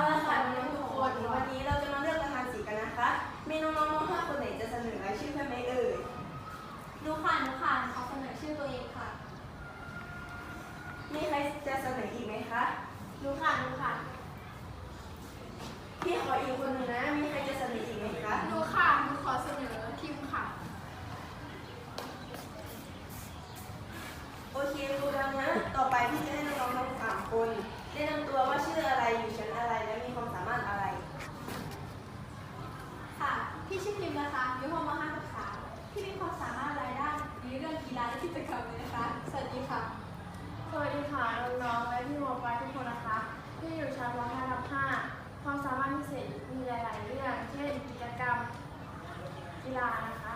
โซนเอาละค่ะน้องๆทุกคนวันนี้เราจะมาเลือกประธานสีกันนะคะ มีน้องๆม .5 คนไหนจะเสนอรายชื่อเพื่อนไหมเอ่ยหนูค่ะหนูค่ะขอเสนอชื่อตัวเองค่ะมีใครจะเสนออีกไหมคะ หนูค่ะหนูค่ะ พี่ขออีกคนหนึ่งนะ มีใครจะเสนออีกไหมคะ หนูค่ะหนูขอเสนอพิมพ์ค่ะ โอเคครูดังนะ ต่อไปพี่จะให้น้องๆทั้งสามคนแนะนำตัวว่าชื่ออะไร อยู่ชั้นอะไร และมีความสามารถอะไร ค่ะ พี่ชื่อพิมพ์นะคะอยู่ห้องมห้าศึกษาพี่มีความสามารถหลายด้านในเรื่องกีฬาและกิจกรรมเลยนะคะ สวัสดีค่ะ สวัสดีค่ะน้องๆและพี่โมปลายทุกคนนะคะ ที่อยู่ชั้นม .5 ทับ5ความสามารถพิเศษมีหลาย ๆ เรื่อง เช่นกิจกรรมกีฬานะคะ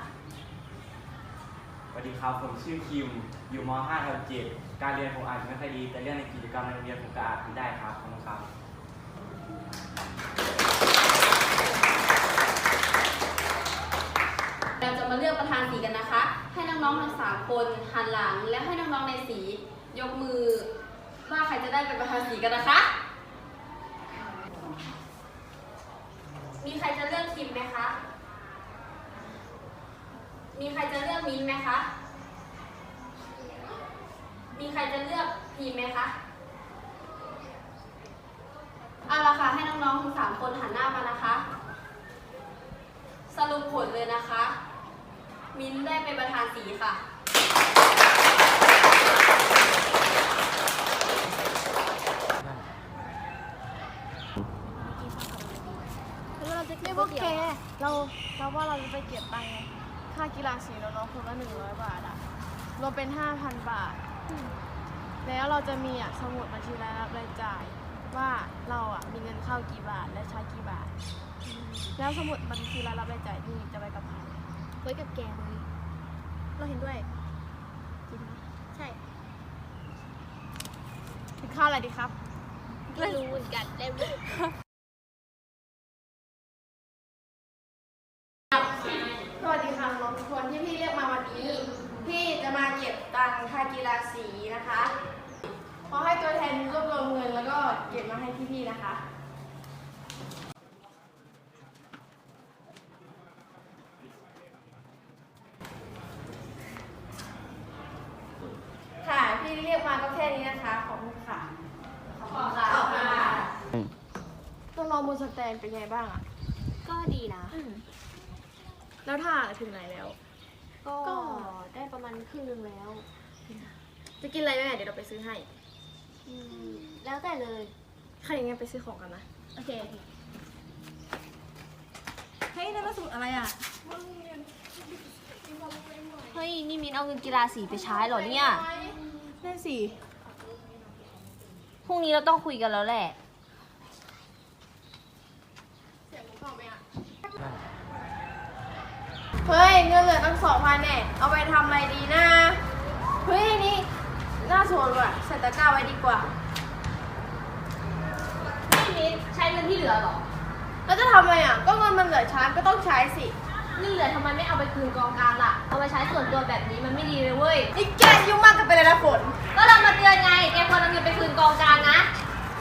สวัส ดีครับผมชื่อคิม อยู่ม .5 ทับ7การเรียนผมอาจจะไม่ค่อยดี แต่เรื่องในกิจกรรมในโรงเรียนผมก็อาจทำได้ครับขอบคุณครับ เราจะมาเลือกประธานสีกันนะคะ ให้น้องๆทั้งสามคนหันหลัง และให้น้องๆในสียกมือ ว่าใครจะได้เป็นประธานสีกันนะคะ มีใครจะเลือกคิมไหมคะ มีใครจะเลือกมิ้นท์ไหมคะ มีใครจะเลือกพีมไหมคะ เอาละค่ะ ให้น้องๆทั้งสามคนหันหน้ามานะคะ สรุปผลเลยนะคะ มิ้นท์ได้เป็นประธานสีค่ะนี่พวกแกเราเราว่าเราจะไปเก็บตังค์ไง ค่ากีฬาสีน้องๆคนละหนึ่งร้อยบาทอะรวมเป็นห้าพันบาท แล้วเราจะมีอะสมุดบัญชีรายรับรายจ่าย ว่าเราอะมีเงินเข้ากี่บาทและใช้กี่บาท แล้วสมุดบัญชีรายรับรายจ่ายนี่จะไปกับใครไว้กับแกเลย เราเห็นด้วย จริงนะใช่กินข้าวอะไรดีครับ ไม่รู้เหมือนกันได้ไหม สวัสดีค่ะน้องทุกคนที่พี่เรียกมาวันนี้ พี่จะมาเก็บตังค่ากีฬาสีนะคะขอให้ตัวแทนรวบรวมเงินแล้วก็เก็บมาให้พี่ๆนะคะ ค่ะพี่เรียกมาก็แค่นี้นะคะ ขอบคุณค่ะ ขอบคุณค่ะตัวน้องบนสแตนเป็นไงบ้างอะก็ดีนะ แล้วถ่าถึงไหนแล้วก็ ได้ประมาณครึ่งหนึงแล้วจะกินอะไรไหมเดี๋ยวเราไปซื้อให้ อืมแล้วแต่เลย ใครอย่างงั้นไปซื้อของกันนะโอเค เฮ้ยนั่นมันสูตรอะไรอะ เฮ้ย นี่มิ้นเอาเงินกีฬาสีไปใช้เหรอเนี่ย นั่นสิ พรุ่งนี้เราต้องคุยกันแล้วแหละ เฮ้ยเงินเหลือตั้งสองพันแน่เอาไปทำอะไรดีนะ เฮ้ยนี่น่าสนว่ะใส่ตะกร้าไว้ดีกว่านี่มิ้นใช้เงินที่เหลือเหรอแล้วจะทำไงอะ ก็เงินมันเหลือช้าก็ต้องใช้สิเงินเหลือทำไมไม่เอาไปคืนกองกลางล่ะ เอาไปใช้ส่วนตัวแบบนี้มันไม่ดีเลยเว้ย นี่แกยุ่งมากกันไปเลยนะฝน ก็เรามาเตือนไง แกควรเอาเงินไปคืนกองกลางนะ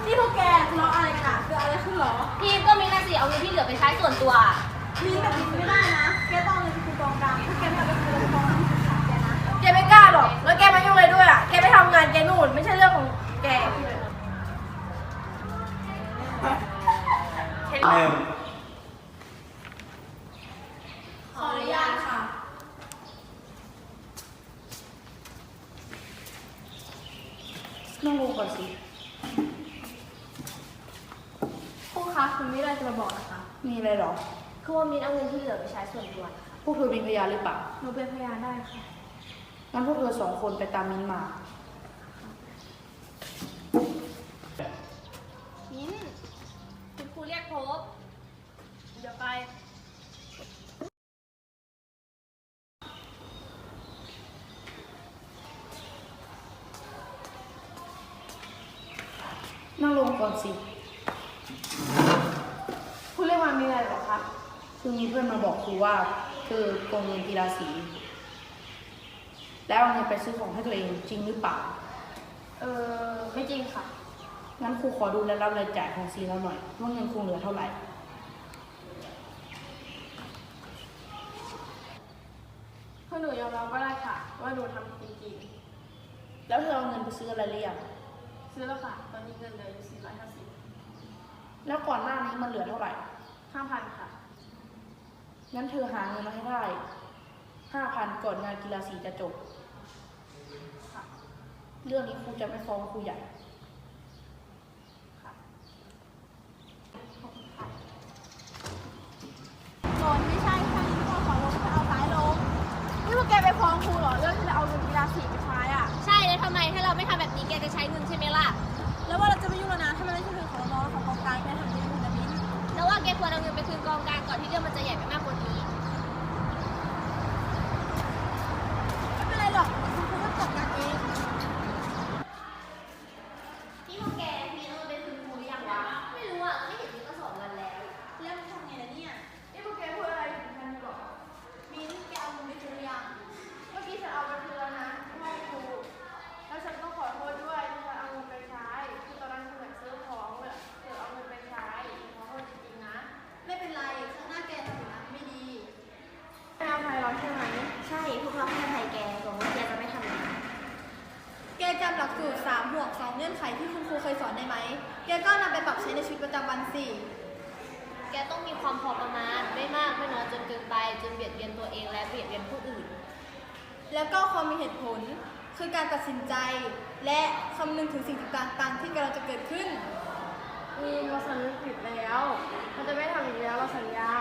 นี่พวกแกทะเลาะอะไรกันอะเกิดอะไรขึ้นหรอพีมก็มีหน้าที่เอาเงินที่เหลือไปใช้ส่วนตัว มีแบบนี้ไม่ได้นะ แกต้องเอาเงินไปคืนกองกลางถ้าแกไม่เอาไปคืนกองกลางแกนะ แกไม่กล้าหรอก แล้วแกมายุ่งอะไรด้วยอะ แกไปทำงานแกนู่น ไม่ใช่เรื่องของแก หนึ่งขออนุญาตค่ะ นั่งลงก่อนสิครูคะคุณไม่ได้จะมาบอกนะคะ มีอะไรหรอ คือว่ามินเอาเงินที่เหลือไปใช้ส่วนตัวนะคะพวกเธอเป็นพยานหรือเปล่า หนูเป็นพยานได้ค่ะ งั้นพวกเธอสองคนไปตามมิ้นมา มิ้นคุณครูเรียกพบ เดี๋ยวไป นั่งลงก่อนสิ คุณเรียกมามีอะไรเหรอคะ คือมีเพื่อนมาบอกครูว่าเธอโกงเงินกีฬาสี แล้วเอาเงินไปซื้อของให้ตัวเองจริงหรือเปล่า เออไม่จริงค่ะ งั้นครูขอดูรายรับรายจ่ายของซีเราหน่อยว่าเงินครูเหลือเท่าไหร่ คือหนูยอมรับก็ได้ค่ะ ว่าหนูทำจริงแล้วเธอเอาเงินไปซื้ออะไรหรือยังๆซื้อแล้วค่ะ ตอนนี้เงินเหลืออยู่450 แล้วก่อนหน้านี้มันเหลือเท่าไหร่ 5,000 ค่ะ งั้นเธอหาเงินมาให้ได้ห้าพันก่อนงานกีฬาสีจะจบค่ะเรื่องนี้ครูจะไม่ฟ้องครูใหญ่โดนไม่ใช่ค่ะที่พ่อขอลงไปเอาซ้ายลง นี่พวกแกไปฟ้องครูเหรอ เรื่องที่จะเอาเงินกีฬาสีไปใช้อะ ใช่ แล้วทำไมถ้าเราไม่ทำแบบนี้แกจะใช้เงินใช่ไหมล่ะ แล้วว่าเราจะไม่ยุ่งแล้วนะ ถ้ามันไม่ใช่เรื่องของน้องๆของกองกลางแกทำเองคุณนะมิ้น แล้วว่าแกควรเอาเงินไปคืนกองกลางก่อนที่เรื่องมันจะใหญ่ไปมากกว่านี้ 3บวก2เงื่อนไขที่คุณครูเคยสอนได้ไหม แกก็นำไปปรับใช้ในชีวิตประจำวันสิ แกต้องมีความพอประมาณ ไม่มากไม่น้อยจนเกินไป จนเบียดเบียนตัวเองและเบียดเบียนผู้อื่น แล้วก็ความมีเหตุผลคือการตัดสินใจ และคำนึงถึงสิ่งต่างๆที่กำลังจะเกิดขึ้น มีเราสำนึกผิดแล้วเราจะไม่ทำอีกแล้วเราสัญญา